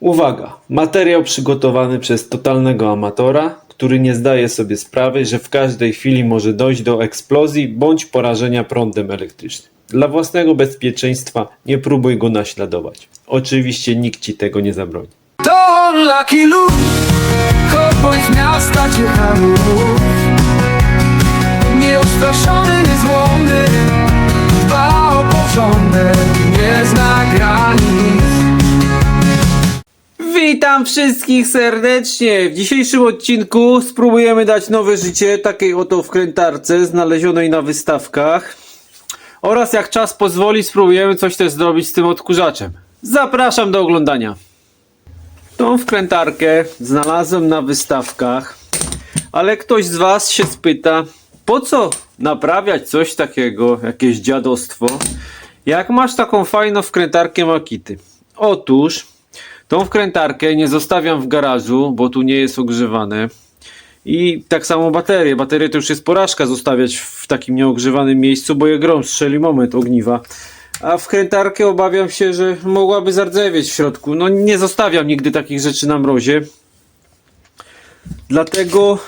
Uwaga! Materiał przygotowany przez totalnego amatora, który nie zdaje sobie sprawy, że w każdej chwili może dojść do eksplozji bądź porażenia prądem elektrycznym. Dla własnego bezpieczeństwa nie próbuj go naśladować. Oczywiście nikt ci tego nie zabroni. To Lucky Luke z miasta Nieustraszony, niezłomny Dba o porządek Nie zna granic Witam wszystkich serdecznie! W dzisiejszym odcinku spróbujemy dać nowe życie takiej oto wkrętarce znalezionej na wystawkach oraz jak czas pozwoli spróbujemy coś też zrobić z tym odkurzaczem. Zapraszam do oglądania. Tą wkrętarkę znalazłem na wystawkach, ale ktoś z Was się spyta, po co naprawiać coś takiego, jakieś dziadostwo, jak masz taką fajną wkrętarkę Makity. Otóż Tą wkrętarkę nie zostawiam w garażu, bo tu nie jest ogrzewane. I tak samo baterie. Baterie to już jest porażka zostawiać w takim nieogrzewanym miejscu, bo je grom strzeli moment ogniwa. A wkrętarkę obawiam się, że mogłaby zardzewieć w środku. No nie zostawiam nigdy takich rzeczy na mrozie. Dlatego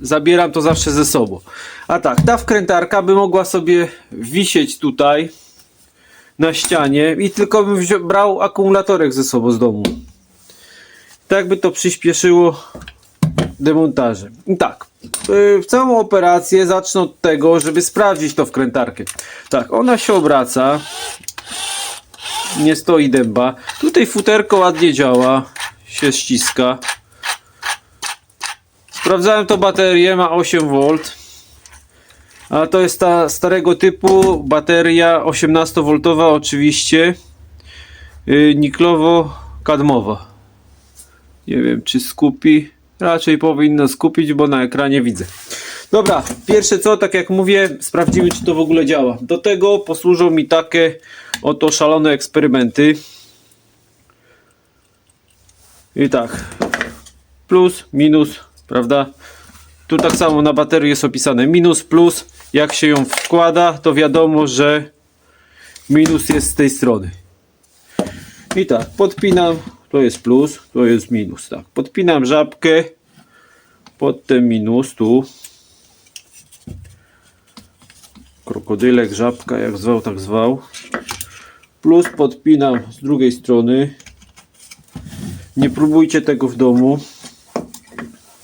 zabieram to zawsze ze sobą. A tak, ta wkrętarka by mogła sobie wisieć tutaj na ścianie i tylko bym brał akumulatorek ze sobą z domu. Tak by to przyspieszyło demontaże. I tak, yy, całą operację zacznę od tego, żeby sprawdzić tą wkrętarkę. Tak, ona się obraca. Nie stoi dęba. Tutaj futerko ładnie działa. Się ściska. Sprawdzałem to baterię, ma 8V. A to jest ta starego typu bateria 18V oczywiście yy, niklowo-kadmowa. Nie wiem czy skupi. Raczej powinno skupić, bo na ekranie widzę. Dobra, pierwsze co, tak jak mówię, sprawdzimy czy to w ogóle działa. Do tego posłużą mi takie oto szalone eksperymenty. I tak, plus, minus, prawda? Tu tak samo na baterii jest opisane minus, plus. Jak się ją wkłada, to wiadomo, że minus jest z tej strony. I tak, podpinam, to jest plus, to jest minus. Tak, podpinam żabkę pod ten minus tu. Krokodylek, żabka, jak zwał, tak zwał. Plus podpinam z drugiej strony. Nie próbujcie tego w domu.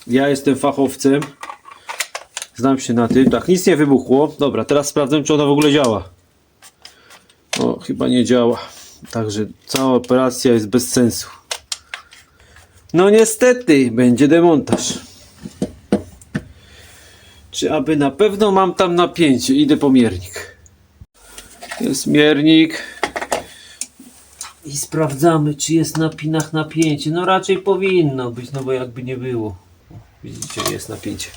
Ja jestem fachowcem. Znam się na tym. Tak, nic nie wybuchło. Dobra, teraz sprawdzę, czy ona w ogóle działa. O, chyba nie działa. Także cała operacja jest bez sensu. No niestety, będzie demontaż. Czy aby na pewno mam tam napięcie? Idę po miernik. Jest miernik. I sprawdzamy, czy jest na pinach napięcie. No raczej powinno być, no bo jakby nie było. Widzicie, jest napięcie.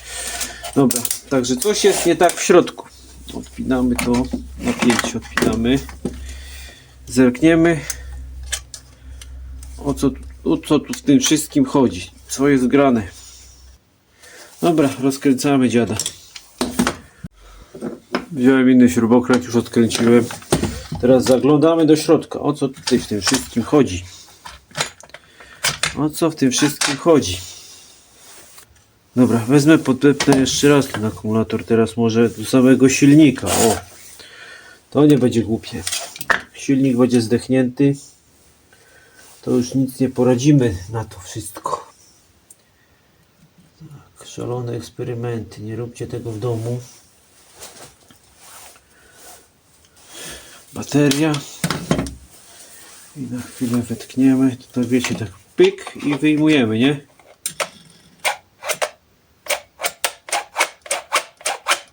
Dobra, także coś jest nie tak w środku. Odpinamy to, napięcie odpinamy. Zerkniemy o co, o co tu w tym wszystkim chodzi. Co jest grane. Dobra, rozkręcamy dziada. Wziąłem inny śrubokręt, już odkręciłem. Teraz zaglądamy do środka. O co tutaj w tym wszystkim chodzi? O co w tym wszystkim chodzi? Dobra, wezmę, podepnę jeszcze raz ten akumulator, teraz może do samego silnika, o. To nie będzie głupie. Silnik będzie zdechnięty. To już nic nie poradzimy na to wszystko. Tak, szalone eksperymenty, nie róbcie tego w domu. Bateria. I na chwilę wetkniemy, to tak wiecie, tak pyk i wyjmujemy, nie?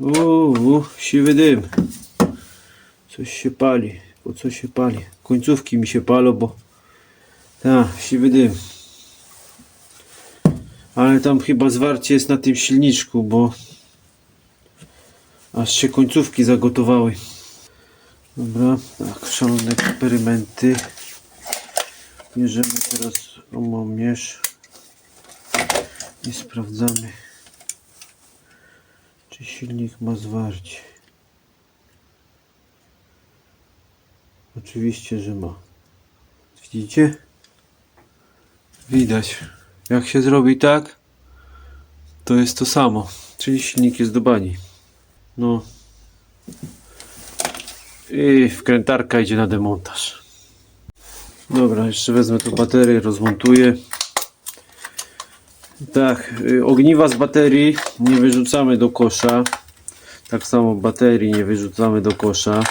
Uuu, siwy dym. Coś się pali. Po co się pali? Końcówki mi się palą, bo... Tak, siwy dym. Ale tam chyba zwarcie jest na tym silniczku, bo... Aż się końcówki zagotowały. Dobra, tak, szalone eksperymenty. Bierzemy teraz omomierz i sprawdzamy. Czy silnik ma zwarcie? Oczywiście, że ma. Widzicie? Widać. Jak się zrobi tak, to jest to samo. Czyli silnik jest do bani. No. I wkrętarka idzie na demontaż. Dobra, jeszcze wezmę tu baterię, rozmontuję. Tak, y, ogniwa z baterii nie wyrzucamy do kosza. Tak samo baterii nie wyrzucamy do kosza.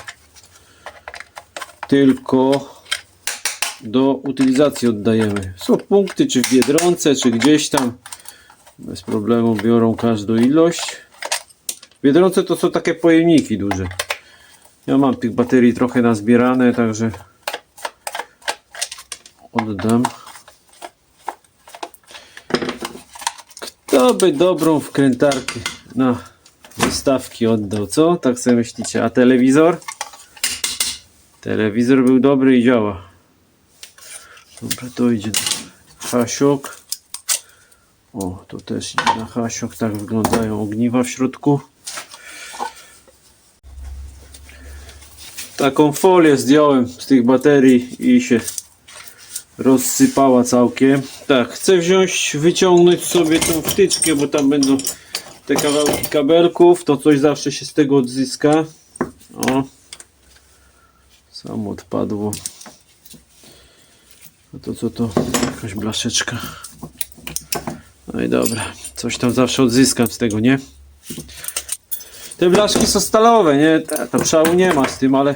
Tylko do utylizacji oddajemy. Są punkty, czy w Biedronce, czy gdzieś tam. Bez problemu biorą każdą ilość. W Biedronce to są takie pojemniki duże. Ja mam tych baterii trochę nazbierane, także oddam. Kto by dobrą wkrętarkę na wystawki oddał, co? Tak sobie myślicie. A telewizor? Telewizor był dobry i działa. Dobra, to idzie hasiok. O, to też idzie na hasiok. Tak wyglądają ogniwa w środku. Taką folię zdjąłem z tych baterii i się rozsypała całkiem. Tak, chcę wziąć, wyciągnąć sobie tą wtyczkę, bo tam będą te kawałki kabelków. To coś zawsze się z tego odzyska. O, samo odpadło. A to co to? Jakaś blaszeczka. No i dobra, coś tam zawsze odzyskam z tego, nie? Te blaszki są stalowe, nie? Ta- Tam szału nie ma z tym, ale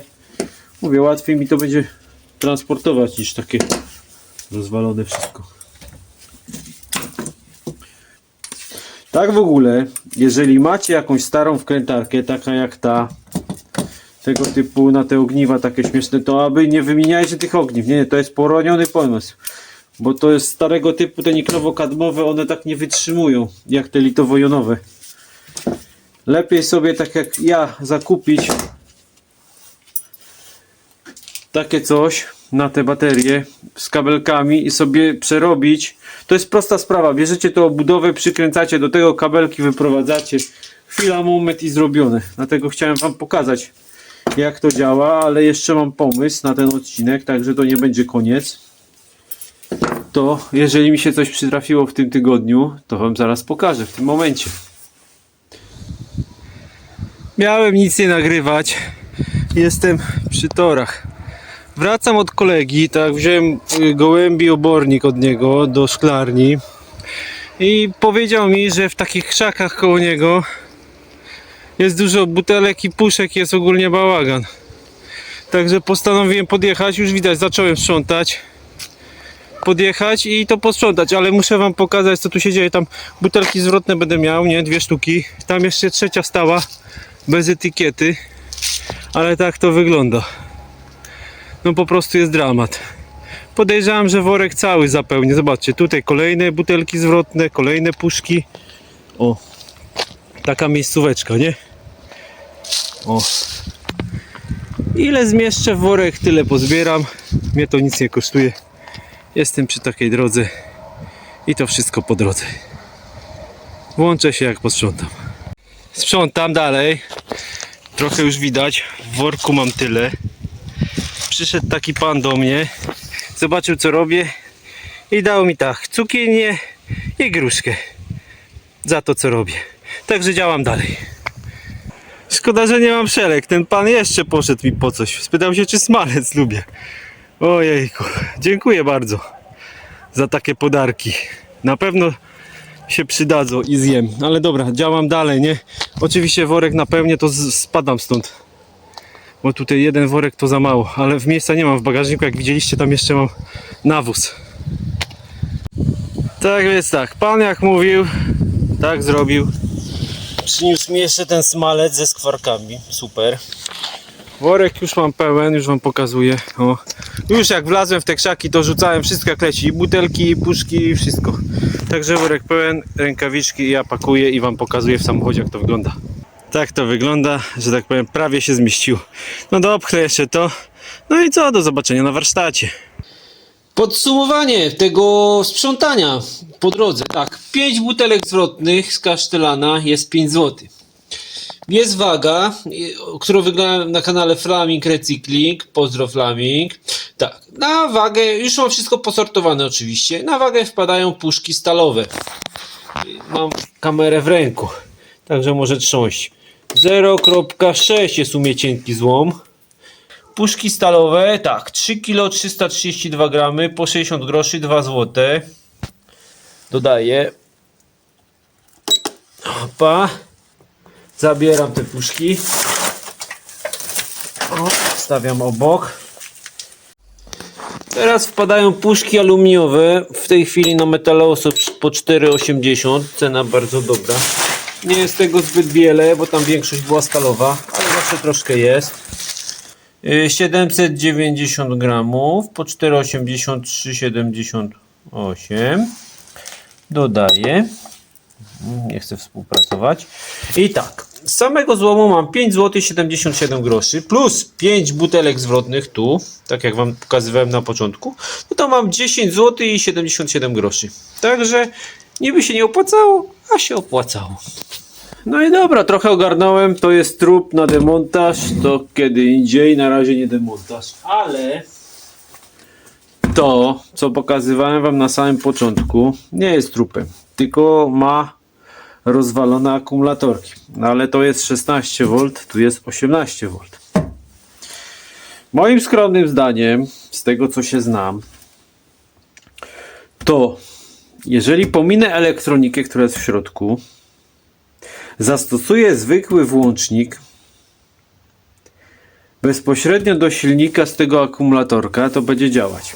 mówię, łatwiej mi to będzie transportować niż takie rozwalone wszystko. Tak w ogóle, jeżeli macie jakąś starą wkrętarkę, taka jak ta, tego typu na te ogniwa takie śmieszne, to aby nie wymieniajcie tych ogniw. Nie, to jest poroniony pomysł. Bo to jest starego typu, te niklowo-kadmowe, one tak nie wytrzymują, jak te litowo-jonowe. Lepiej sobie, tak jak ja, zakupić takie coś na te baterie z kabelkami i sobie przerobić. To jest prosta sprawa. Bierzecie tą obudowę, przykręcacie do tego kabelki, wyprowadzacie. Chwila, moment i zrobione. Dlatego chciałem Wam pokazać, jak to działa, ale jeszcze mam pomysł na ten odcinek, także to nie będzie koniec. To jeżeli mi się coś przytrafiło w tym tygodniu, to Wam zaraz pokażę w tym momencie. Miałem nic nie nagrywać. Jestem przy torach. Wracam od kolegi, tak, wziąłem y, gołębi obornik od niego do szklarni i powiedział mi, że w takich krzakach koło niego jest dużo butelek i puszek, jest ogólnie bałagan. Także postanowiłem podjechać, już widać, zacząłem sprzątać. Podjechać i to posprzątać, ale muszę wam pokazać co tu się dzieje. Tam butelki zwrotne będę miał, nie? Dwie sztuki. Tam jeszcze trzecia stała, bez etykiety. Ale tak to wygląda no po prostu jest dramat. Podejrzewam, że worek cały zapełni. Zobaczcie, tutaj kolejne butelki zwrotne, kolejne puszki. O, taka miejscóweczka, nie? O. Ile zmieszczę w worek, tyle pozbieram. Mnie to nic nie kosztuje. Jestem przy takiej drodze i to wszystko po drodze. Włączę się jak posprzątam. Sprzątam dalej. Trochę już widać. W worku mam tyle przyszedł taki pan do mnie, zobaczył co robię i dał mi tak, cukinię i gruszkę za to co robię. Także działam dalej. Szkoda, że nie mam szelek. Ten pan jeszcze poszedł mi po coś. Spytał się, czy smalec lubię. Ojejku, dziękuję bardzo za takie podarki. Na pewno się przydadzą i zjem. Ale dobra, działam dalej, nie? Oczywiście worek napełnię, to spadam stąd bo tutaj jeden worek to za mało, ale w miejsca nie mam w bagażniku, jak widzieliście tam jeszcze mam nawóz. Tak więc tak, pan jak mówił, tak zrobił. Przyniósł mi jeszcze ten smalec ze skwarkami, super. Worek już mam pełen, już wam pokazuję. O. Już jak wlazłem w te krzaki, to rzucałem wszystko jak leci, i butelki, i puszki, i wszystko. Także worek pełen, rękawiczki ja pakuję i wam pokazuję w samochodzie jak to wygląda. Tak to wygląda, że tak powiem, prawie się zmieścił. No dopchnę jeszcze to. No i co, do zobaczenia na warsztacie. Podsumowanie tego sprzątania po drodze. Tak, 5 butelek zwrotnych z kasztelana jest 5 zł. Jest waga, którą wyglądałem na kanale Flaming Recycling. Pozdro Flaming. Tak, na wagę, już mam wszystko posortowane oczywiście. Na wagę wpadają puszki stalowe. Mam kamerę w ręku, także może trząść. 0,6 jest u mnie cienki złom. Puszki stalowe, tak, 3 kg 332 gramy po 60 groszy, 2 zł. Dodaję. Opa. Zabieram te puszki. O, stawiam obok. Teraz wpadają puszki aluminiowe. W tej chwili na metaloso po 4,80. Cena bardzo dobra. Nie jest tego zbyt wiele, bo tam większość była stalowa, ale zawsze troszkę jest. Y, 790 gramów po 4,80 3,78. Dodaję. Nie chcę współpracować. I tak, z samego złomu mam 5 zł 77 groszy plus 5 butelek zwrotnych tu, tak jak wam pokazywałem na początku, no to mam 10 zł i 77 groszy. Także niby się nie opłacało, a się opłacało. No i dobra, trochę ogarnąłem, to jest trup na demontaż, to kiedy indziej, na razie nie demontaż, ale to, co pokazywałem wam na samym początku, nie jest trupem, tylko ma rozwalone akumulatorki. No ale to jest 16 V, tu jest 18 V. Moim skromnym zdaniem, z tego co się znam, to jeżeli pominę elektronikę, która jest w środku, zastosuję zwykły włącznik bezpośrednio do silnika z tego akumulatorka, to będzie działać.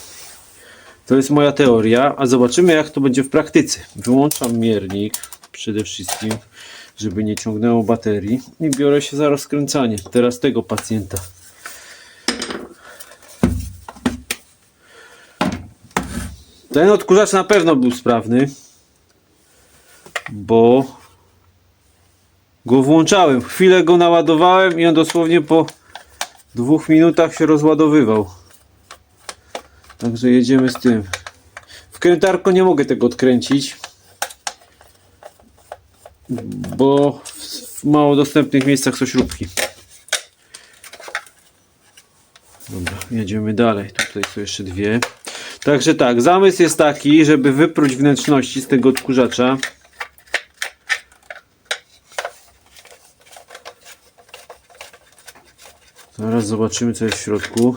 To jest moja teoria, a zobaczymy jak to będzie w praktyce. Wyłączam miernik przede wszystkim, żeby nie ciągnęło baterii i biorę się za rozkręcanie teraz tego pacjenta. Ten odkurzacz na pewno był sprawny, bo go włączałem. Chwilę go naładowałem i on dosłownie po dwóch minutach się rozładowywał. Także jedziemy z tym. Wkrętarko nie mogę tego odkręcić, bo w mało dostępnych miejscach są śrubki. Dobra, jedziemy dalej. Tutaj są jeszcze dwie. Także tak, zamysł jest taki, żeby wypróć wnętrzności z tego odkurzacza. Zaraz zobaczymy co jest w środku.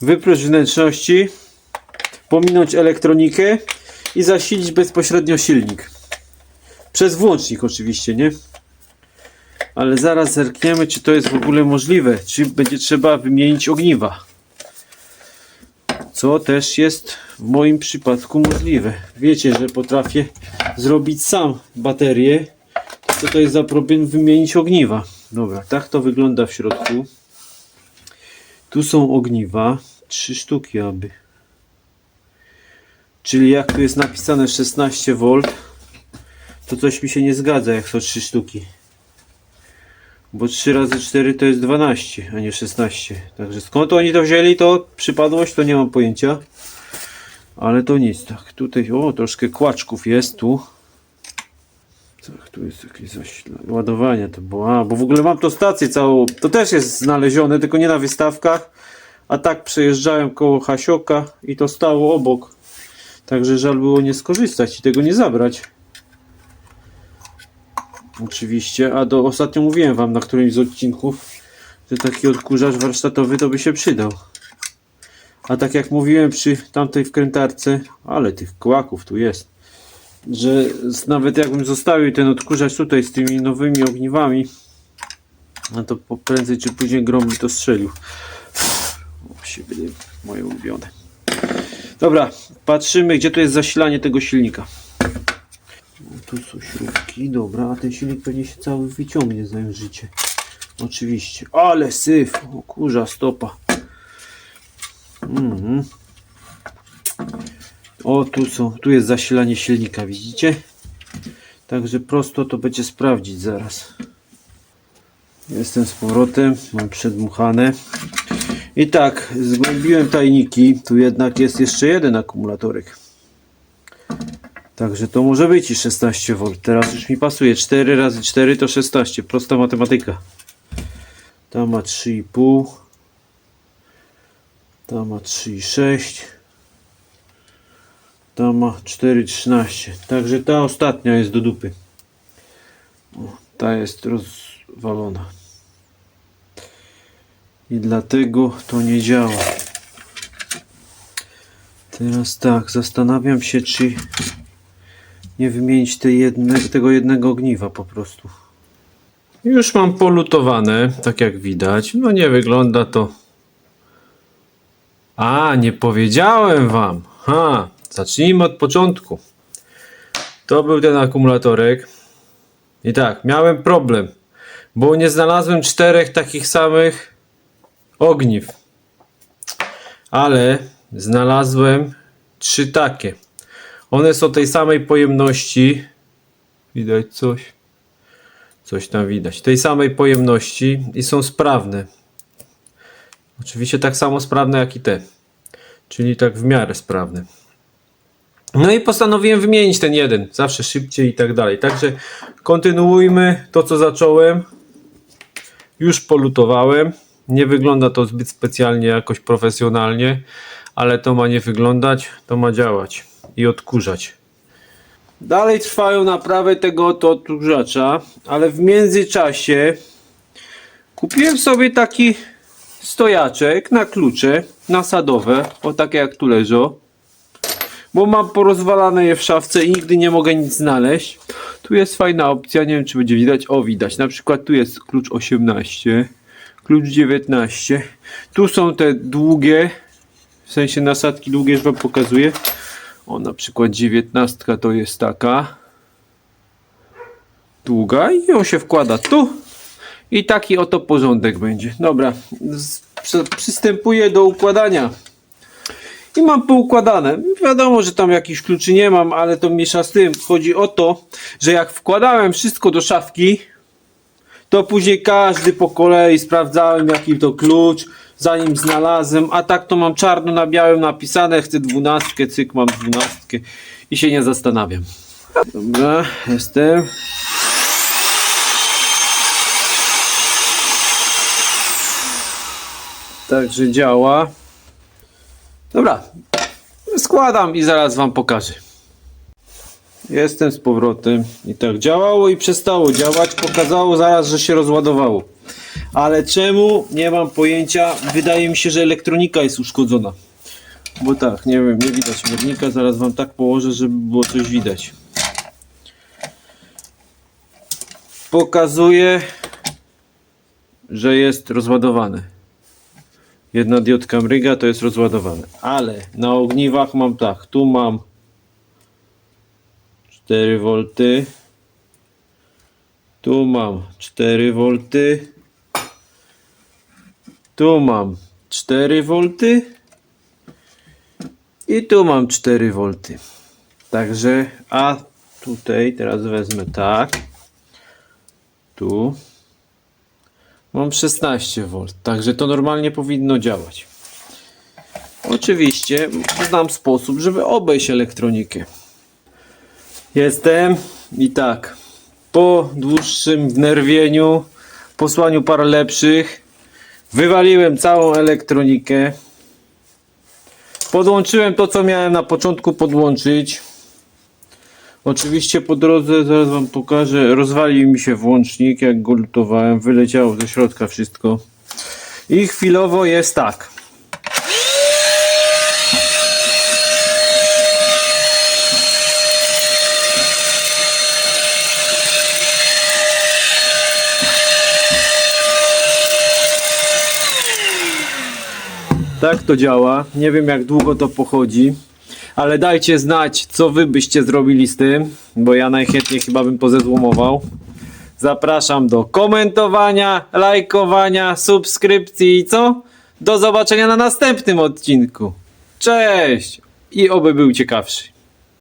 Wypróć wnętrzności, pominąć elektronikę i zasilić bezpośrednio silnik. Przez włącznik oczywiście, nie? Ale zaraz zerkniemy, czy to jest w ogóle możliwe. Czy będzie trzeba wymienić ogniwa. Co też jest w moim przypadku możliwe. Wiecie, że potrafię zrobić sam baterię. Co to jest za problem wymienić ogniwa. Dobra, tak to wygląda w środku. Tu są ogniwa. Trzy sztuki aby. Czyli jak tu jest napisane 16V, to coś mi się nie zgadza, jak są trzy sztuki. Bo 3 razy 4 to jest 12, a nie 16. Także skąd oni to wzięli, to przypadłość, to nie mam pojęcia. Ale to nic, tak. Tutaj, o, troszkę kłaczków jest tu. Tak, tu jest jakieś zasilanie. Ładowanie to było. A, bo w ogóle mam to stację całą. To też jest znalezione, tylko nie na wystawkach. A tak przejeżdżałem koło Hasioka i to stało obok. Także żal było nie skorzystać i tego nie zabrać. Oczywiście, a do ostatnio mówiłem wam na którymś z odcinków, że taki odkurzacz warsztatowy to by się przydał. A tak jak mówiłem przy tamtej wkrętarce, ale tych kłaków tu jest, że nawet jakbym zostawił ten odkurzacz tutaj z tymi nowymi ogniwami, no to prędzej czy później grom by to strzelił. O, siebie, moje ulubione. Dobra, patrzymy gdzie tu jest zasilanie tego silnika. Tu są śrubki, dobra, a ten silnik pewnie się cały wyciągnie zająć życie. Oczywiście, ale syf, o kurza stopa. Mhm. O, tu są, tu jest zasilanie silnika, widzicie? Także prosto to będzie sprawdzić zaraz. Jestem z powrotem, mam przedmuchane. I tak, zgłębiłem tajniki, tu jednak jest jeszcze jeden akumulatorek. Także to może być i 16V. Teraz już mi pasuje. 4 razy 4 to 16. Prosta matematyka. Ta ma 3,5. Ta ma 3,6. Ta ma 4,13. Także ta ostatnia jest do dupy. O, ta jest rozwalona. I dlatego to nie działa. Teraz tak, zastanawiam się, czy nie wymienić tej jedne, tego jednego ogniwa po prostu. Już mam polutowane, tak jak widać. No nie wygląda to. A, nie powiedziałem wam. Ha, zacznijmy od początku. To był ten akumulatorek. I tak, miałem problem, bo nie znalazłem czterech takich samych ogniw. Ale znalazłem trzy takie. One są tej samej pojemności. Widać coś? Coś tam widać. Tej samej pojemności i są sprawne. Oczywiście tak samo sprawne jak i te. Czyli tak w miarę sprawne. No i postanowiłem wymienić ten jeden. Zawsze szybciej i tak dalej. Także kontynuujmy to, co zacząłem. Już polutowałem. Nie wygląda to zbyt specjalnie, jakoś profesjonalnie, ale to ma nie wyglądać, to ma działać i odkurzać. Dalej trwają naprawy tego oto odkurzacza, ale w międzyczasie kupiłem sobie taki stojaczek na klucze nasadowe, o takie jak tu leżą, bo mam porozwalane je w szafce i nigdy nie mogę nic znaleźć. Tu jest fajna opcja, nie wiem czy będzie widać, o widać, na przykład tu jest klucz 18, klucz 19, tu są te długie, w sensie nasadki długie, już wam pokazuję. O, na przykład 19 to jest taka długa i ją się wkłada tu i taki oto porządek będzie. Dobra, przystępuję do układania. I mam poukładane. Wiadomo, że tam jakichś kluczy nie mam, ale to mniejsza z tym. Chodzi o to, że jak wkładałem wszystko do szafki, to później każdy po kolei sprawdzałem jaki to klucz, zanim znalazłem, a tak to mam czarno na białym napisane, chcę dwunastkę, cyk mam dwunastkę i się nie zastanawiam. Dobra, jestem. Także działa. Dobra, składam i zaraz wam pokażę. Jestem z powrotem i tak działało i przestało działać. Pokazało zaraz, że się rozładowało. Ale czemu? Nie mam pojęcia. Wydaje mi się, że elektronika jest uszkodzona. Bo tak, nie wiem, nie widać miernika. Zaraz wam tak położę, żeby było coś widać. Pokazuje, że jest rozładowane. Jedna diodka mryga, to jest rozładowane. Ale na ogniwach mam tak. Tu mam 4 V. Tu mam 4 V. Tu mam 4 V. I tu mam 4 V. Także, a tutaj teraz wezmę tak. Tu. Mam 16 V. Także to normalnie powinno działać. Oczywiście znam sposób, żeby obejść elektronikę. Jestem i tak. Po dłuższym wnerwieniu, posłaniu par lepszych, wywaliłem całą elektronikę. Podłączyłem to, co miałem na początku podłączyć. Oczywiście po drodze, zaraz wam pokażę, rozwalił mi się włącznik, jak go lutowałem, wyleciało ze środka wszystko. I chwilowo jest tak. Tak to działa. Nie wiem jak długo to pochodzi. Ale dajcie znać, co wy byście zrobili z tym, bo ja najchętniej chyba bym to zezłomował. Zapraszam do komentowania, lajkowania, subskrypcji i co? Do zobaczenia na następnym odcinku. Cześć! I oby był ciekawszy.